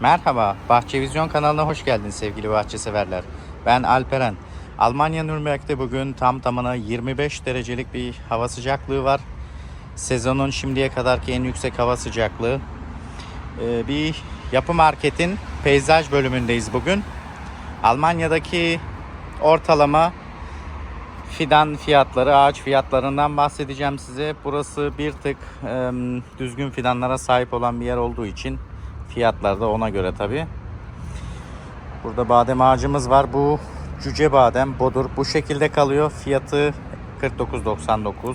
Merhaba, Bahçevizyon kanalına hoş geldin sevgili bahçeseverler. Ben Alperen. Almanya Nürnberg'de bugün tam tamına 25 derecelik bir hava sıcaklığı var. Sezonun şimdiye kadarki en yüksek hava sıcaklığı. Ee, bir yapı marketin peyzaj bölümündeyiz bugün. Almanya'daki ortalama fidan fiyatları, ağaç fiyatlarından bahsedeceğim size. Burası bir tık e, düzgün fidanlara sahip olan bir yer olduğu için fiyatlar da ona göre tabi. Burada badem ağacımız var. Bu cüce badem, bodur. Bu şekilde kalıyor. Fiyatı 49.99.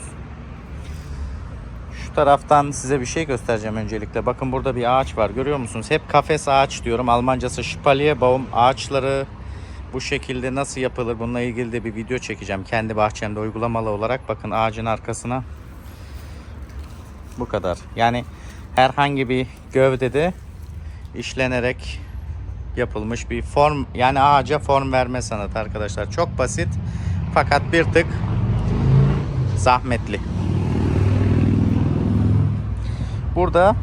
Şu taraftan size bir şey göstereceğim öncelikle. Bakın burada bir ağaç var. Görüyor musunuz? Hep kafes ağaç diyorum. Almancası Spalierbaum. Ağaçları bu şekilde nasıl yapılır? Bununla ilgili de bir video çekeceğim. Kendi bahçemde uygulamalı olarak. Bakın ağacın arkasına. Bu kadar. Yani herhangi bir gövdede işlenerek yapılmış bir form. Yani ağaca form verme sanatı arkadaşlar. Çok basit. Fakat bir tık zahmetli. Burada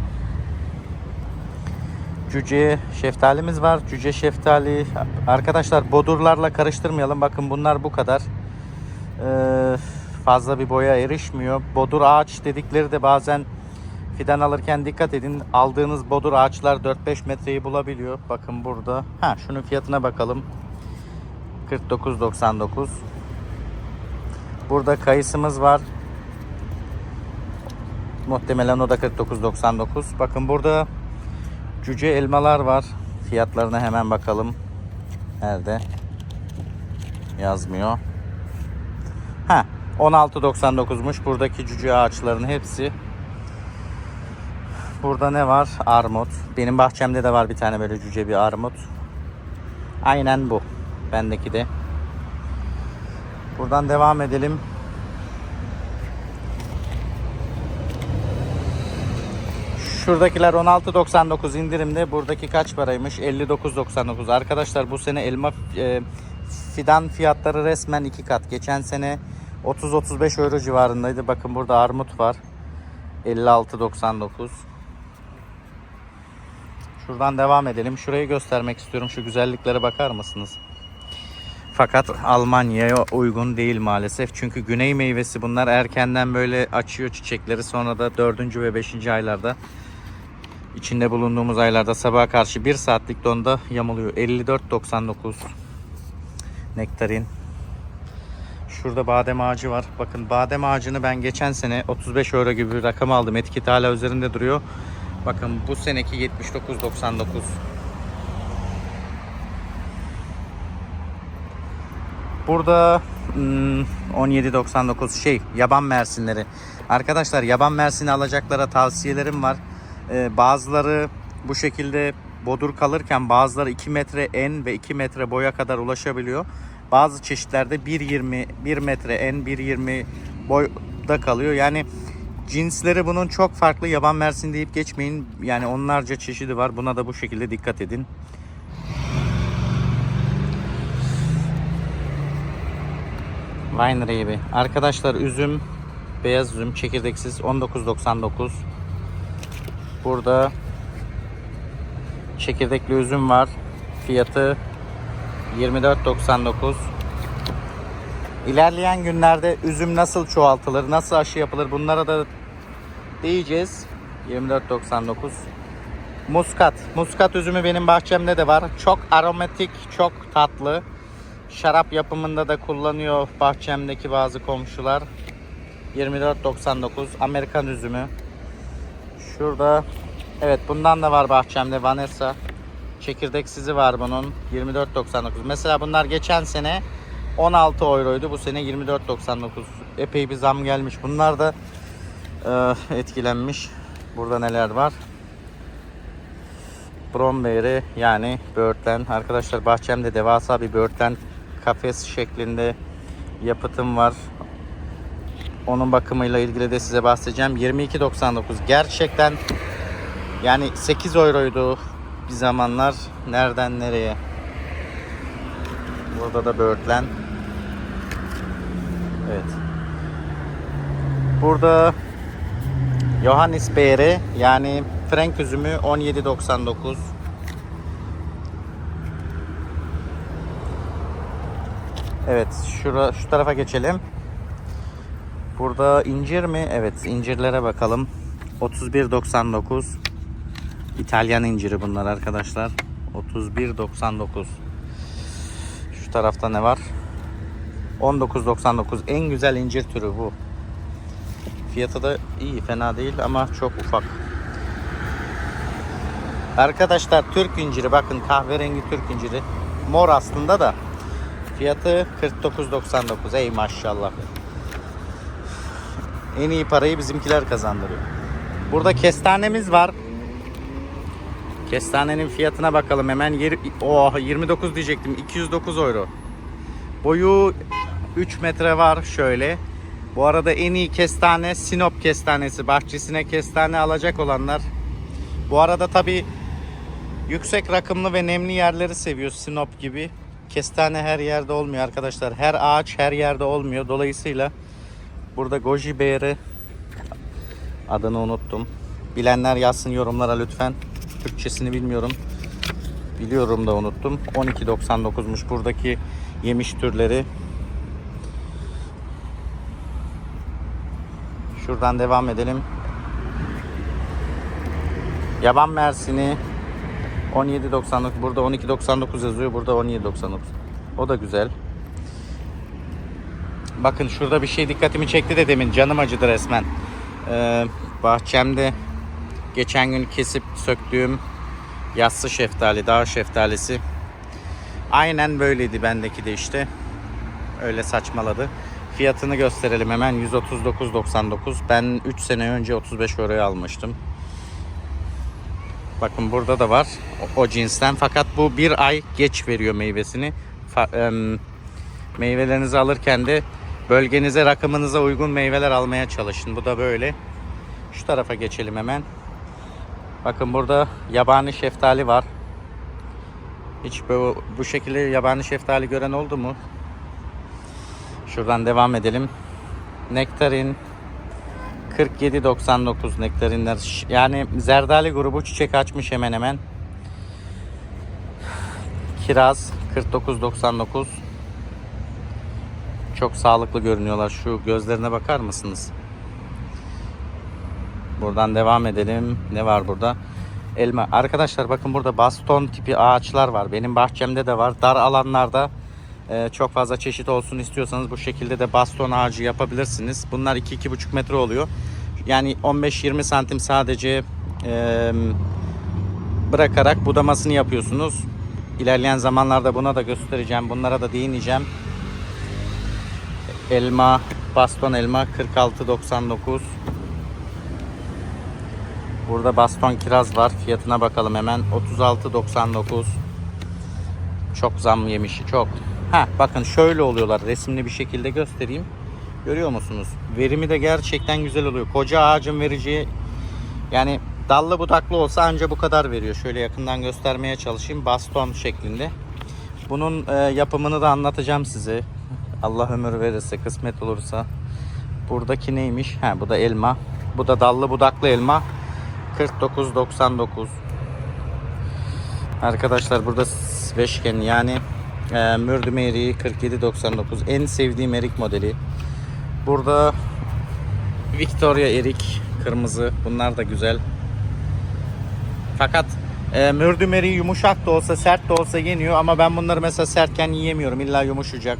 cüce şeftalimiz var. Cüce şeftali arkadaşlar bodurlarla karıştırmayalım. Bakın bunlar bu kadar. Ee, fazla bir boya erişmiyor. Bodur ağaç dedikleri de bazen fidan alırken dikkat edin. Aldığınız bodur ağaçlar 4-5 metreyi bulabiliyor. Bakın burada. Ha şunun fiyatına bakalım. 49.99. Burada kayısımız var. Muhtemelen o da 49.99. Bakın burada cüce elmalar var. Fiyatlarına hemen bakalım. Nerede? Yazmıyor. Ha, 16.99'muş buradaki cüce ağaçların hepsi. Burada ne var? Armut. Benim bahçemde de var bir tane böyle cüce bir armut. Aynen bu. Bendeki de. Buradan devam edelim. Şuradakiler 16.99 indirimde. Buradaki kaç paraymış? 59.99. Arkadaşlar bu sene elma e, fidan fiyatları resmen iki kat. Geçen sene 30-35 euro civarındaydı. Bakın burada armut var. 56.99. Şuradan devam edelim. Şurayı göstermek istiyorum. Şu güzelliklere bakar mısınız? Fakat Almanya'ya uygun değil maalesef. Çünkü güney meyvesi bunlar erkenden böyle açıyor çiçekleri. Sonra da 4. ve 5. aylarda içinde bulunduğumuz aylarda sabaha karşı 1 saatlik donda yamuluyor. 54.99 nektarin. Şurada badem ağacı var. Bakın badem ağacını ben geçen sene 35 euro gibi bir rakam aldım. Etiket hala üzerinde duruyor. Bakın bu seneki 79.99. Burada hmm, 17.99 şey yaban mersinleri. Arkadaşlar yaban mersini alacaklara tavsiyelerim var. Ee, bazıları bu şekilde bodur kalırken bazıları 2 metre en ve 2 metre boya kadar ulaşabiliyor. Bazı çeşitlerde 1.20 1 metre en 1.20 boyda kalıyor. Yani cinsleri bunun çok farklı. Yaban mersin deyip geçmeyin. Yani onlarca çeşidi var. Buna da bu şekilde dikkat edin. Wine Raby. Arkadaşlar üzüm, beyaz üzüm, çekirdeksiz 19.99. Burada çekirdekli üzüm var. Fiyatı 24.99. İlerleyen günlerde üzüm nasıl çoğaltılır, nasıl aşı yapılır bunlara da değeceğiz. 24.99. Muskat. Muskat üzümü benim bahçemde de var. Çok aromatik, çok tatlı. Şarap yapımında da kullanıyor bahçemdeki bazı komşular. 24.99 Amerikan üzümü. Şurada evet bundan da var bahçemde Vanessa. Çekirdeksizi var bunun. 24.99. Mesela bunlar geçen sene 16 euroydu. Bu sene 24.99. Epey bir zam gelmiş. Bunlar da e, etkilenmiş. Burada neler var? Bromberry yani böğürtlen. Arkadaşlar bahçemde devasa bir böğürtlen kafes şeklinde yapıtım var. Onun bakımıyla ilgili de size bahsedeceğim. 22.99 gerçekten yani 8 euroydu bir zamanlar. Nereden nereye? Burada da böğürtlen. Evet. Burada Johannes Beere yani frenk üzümü 17.99. Evet, şura, şu tarafa geçelim. Burada incir mi? Evet, incirlere bakalım. 31.99. İtalyan inciri bunlar arkadaşlar. 31.99. Şu tarafta ne var? 19.99. En güzel incir türü bu. Fiyatı da iyi, fena değil ama çok ufak. Arkadaşlar Türk inciri bakın kahverengi Türk inciri. Mor aslında da. Fiyatı 49.99. Ey maşallah. En iyi parayı bizimkiler kazandırıyor. Burada kestanemiz var. Kestanenin fiyatına bakalım hemen. Oh, 29 diyecektim. 209 euro. Boyu 3 metre var şöyle. Bu arada en iyi kestane Sinop kestanesi. Bahçesine kestane alacak olanlar. Bu arada tabi yüksek rakımlı ve nemli yerleri seviyor Sinop gibi. Kestane her yerde olmuyor arkadaşlar. Her ağaç her yerde olmuyor. Dolayısıyla burada goji bear'ı adını unuttum. Bilenler yazsın yorumlara lütfen. Türkçesini bilmiyorum. Biliyorum da unuttum. 12.99'muş buradaki yemiş türleri. Şuradan devam edelim. Yaban mersini 17.99 burada 12.99 yazıyor burada 17.99 o da güzel. Bakın şurada bir şey dikkatimi çekti de demin canım acıdı resmen. Ee, bahçemde geçen gün kesip söktüğüm yassı şeftali dağ şeftalisi. Aynen böyleydi bendeki de işte. Öyle saçmaladı fiyatını gösterelim hemen 139.99 ben 3 sene önce 35 euroya almıştım Bakın burada da var o, o cinsten fakat bu bir ay geç veriyor meyvesini. Fa- em, meyvelerinizi alırken de bölgenize rakımınıza uygun meyveler almaya çalışın. Bu da böyle. Şu tarafa geçelim hemen. Bakın burada yabani şeftali var. Hiç bu, bu şekilde yabani şeftali gören oldu mu? Şuradan devam edelim. Nektarin 47.99 nektarinler. Yani zerdali grubu çiçek açmış hemen hemen. Kiraz 49.99. Çok sağlıklı görünüyorlar. Şu gözlerine bakar mısınız? Buradan devam edelim. Ne var burada? Elma. Arkadaşlar bakın burada baston tipi ağaçlar var. Benim bahçemde de var. Dar alanlarda çok fazla çeşit olsun istiyorsanız bu şekilde de baston ağacı yapabilirsiniz. Bunlar 2-2,5 metre oluyor. Yani 15-20 santim sadece bırakarak budamasını yapıyorsunuz. İlerleyen zamanlarda buna da göstereceğim. Bunlara da değineceğim. Elma, baston elma 46.99. Burada baston kiraz var. Fiyatına bakalım hemen. 36.99. Çok zam yemiş. Çok. Ha bakın şöyle oluyorlar. Resimli bir şekilde göstereyim. Görüyor musunuz? Verimi de gerçekten güzel oluyor. Koca ağacın vereceği yani dallı budaklı olsa anca bu kadar veriyor. Şöyle yakından göstermeye çalışayım. Baston şeklinde. Bunun e, yapımını da anlatacağım size. Allah ömür verirse, kısmet olursa. Buradaki neymiş? Ha bu da elma. Bu da dallı budaklı elma. 49.99. Arkadaşlar burada Sveşken yani e, Mürdüm eriği 47.99. En sevdiğim erik modeli. Burada Victoria erik kırmızı. Bunlar da güzel. Fakat e, mürdüm eriği yumuşak da olsa sert de olsa yeniyor ama ben bunları mesela sertken yiyemiyorum. İlla yumuşayacak.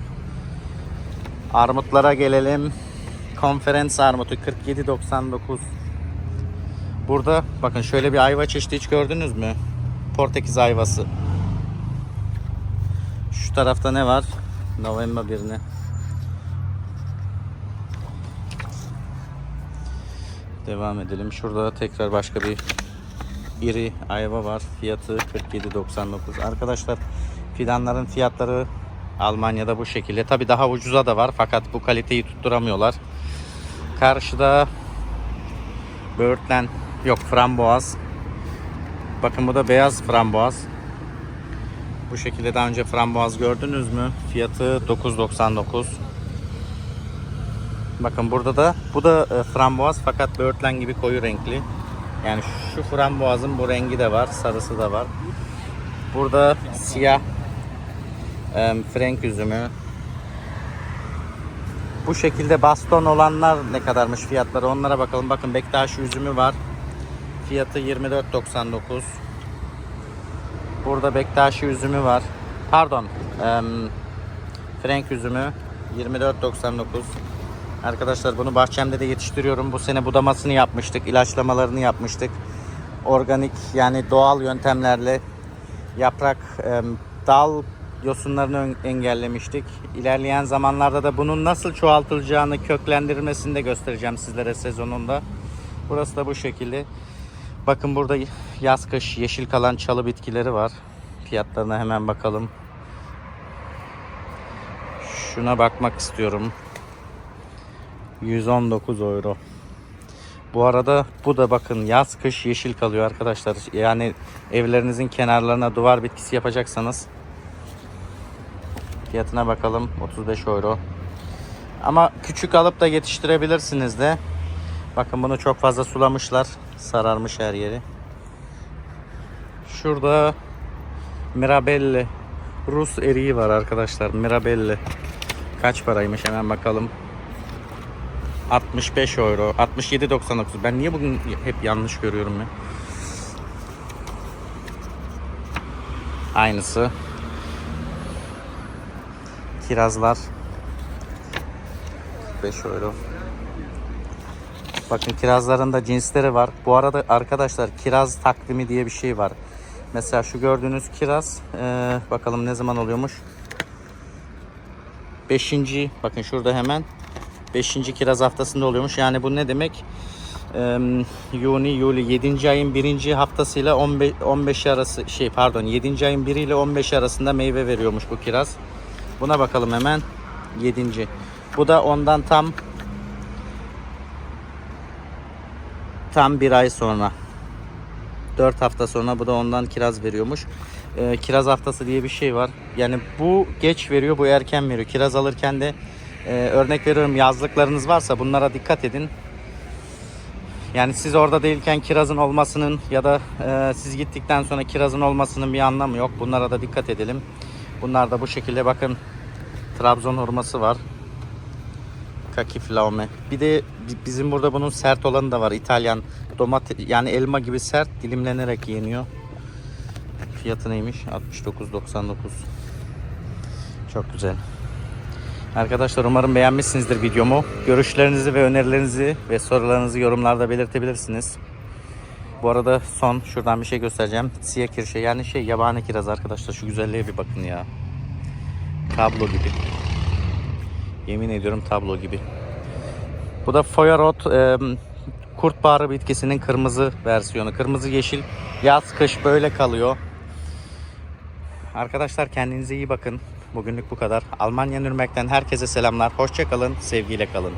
Armutlara gelelim. Konferans armutu 47.99. Burada bakın şöyle bir ayva çeşidi hiç gördünüz mü? Portekiz ayvası. Şu tarafta ne var? November birine. Devam edelim. Şurada tekrar başka bir iri ayva var. Fiyatı 47.99. Arkadaşlar fidanların fiyatları Almanya'da bu şekilde. Tabi daha ucuza da var fakat bu kaliteyi tutturamıyorlar. Karşıda Böğürtlen yok framboaz. Bakın bu da beyaz framboaz. Bu şekilde daha önce framboaz gördünüz mü? Fiyatı 9.99. Bakın burada da bu da e, framboaz fakat böğürtlen gibi koyu renkli. Yani şu framboazın bu rengi de var, sarısı da var. Burada siyah e, frenk üzümü Bu şekilde baston olanlar ne kadarmış fiyatları onlara bakalım. Bakın Bektaş üzümü var. Fiyatı 24.99. Burada Bektaşi üzümü var. Pardon. em, Frank üzümü 24.99. Arkadaşlar bunu bahçemde de yetiştiriyorum. Bu sene budamasını yapmıştık. ilaçlamalarını yapmıştık. Organik yani doğal yöntemlerle yaprak em, dal yosunlarını engellemiştik. İlerleyen zamanlarda da bunun nasıl çoğaltılacağını köklendirmesini de göstereceğim sizlere sezonunda. Burası da bu şekilde. Bakın burada yaz kış yeşil kalan çalı bitkileri var. Fiyatlarına hemen bakalım. Şuna bakmak istiyorum. 119 euro. Bu arada bu da bakın yaz kış yeşil kalıyor arkadaşlar. Yani evlerinizin kenarlarına duvar bitkisi yapacaksanız fiyatına bakalım 35 euro. Ama küçük alıp da yetiştirebilirsiniz de. Bakın bunu çok fazla sulamışlar. Sararmış her yeri. Şurada Mirabelle Rus eriği var arkadaşlar. Mirabelle. Kaç paraymış hemen bakalım. 65 euro. 67.99. Ben niye bugün hep yanlış görüyorum ya? Aynısı. Kirazlar. 5 euro. Bakın kirazların da cinsleri var. Bu arada arkadaşlar kiraz takvimi diye bir şey var. Mesela şu gördüğünüz kiraz eee, bakalım ne zaman oluyormuş. 5. bakın şurada hemen 5. kiraz haftasında oluyormuş. Yani bu ne demek? Eee Yuni, Yuli 7. ayın 1. haftasıyla 15, 15 arası şey pardon 7. ayın 1 ile 15 arasında meyve veriyormuş bu kiraz. Buna bakalım hemen 7. Bu da ondan tam tam bir ay sonra. 4 hafta sonra bu da ondan kiraz veriyormuş. Ee, kiraz haftası diye bir şey var. Yani bu geç veriyor, bu erken veriyor. Kiraz alırken de e, örnek veriyorum yazlıklarınız varsa bunlara dikkat edin. Yani siz orada değilken kirazın olmasının ya da e, siz gittikten sonra kirazın olmasının bir anlamı yok. Bunlara da dikkat edelim. Bunlar da bu şekilde bakın Trabzon hurması var. Kaki flaume. Bir de bi- bizim burada bunun sert olanı da var. İtalyan domates yani elma gibi sert dilimlenerek yeniyor. Fiyatı neymiş? 69.99. Çok güzel. Arkadaşlar umarım beğenmişsinizdir videomu. Görüşlerinizi ve önerilerinizi ve sorularınızı yorumlarda belirtebilirsiniz. Bu arada son şuradan bir şey göstereceğim. Siyah kirşe yani şey yabani kiraz arkadaşlar. Şu güzelliğe bir bakın ya. Tablo gibi. Yemin ediyorum tablo gibi. Bu da Foyarot e, kurt bağrı bitkisinin kırmızı versiyonu. Kırmızı yeşil yaz kış böyle kalıyor. Arkadaşlar kendinize iyi bakın. Bugünlük bu kadar. Almanya Nürnberg'den herkese selamlar. Hoşça kalın, sevgiyle kalın.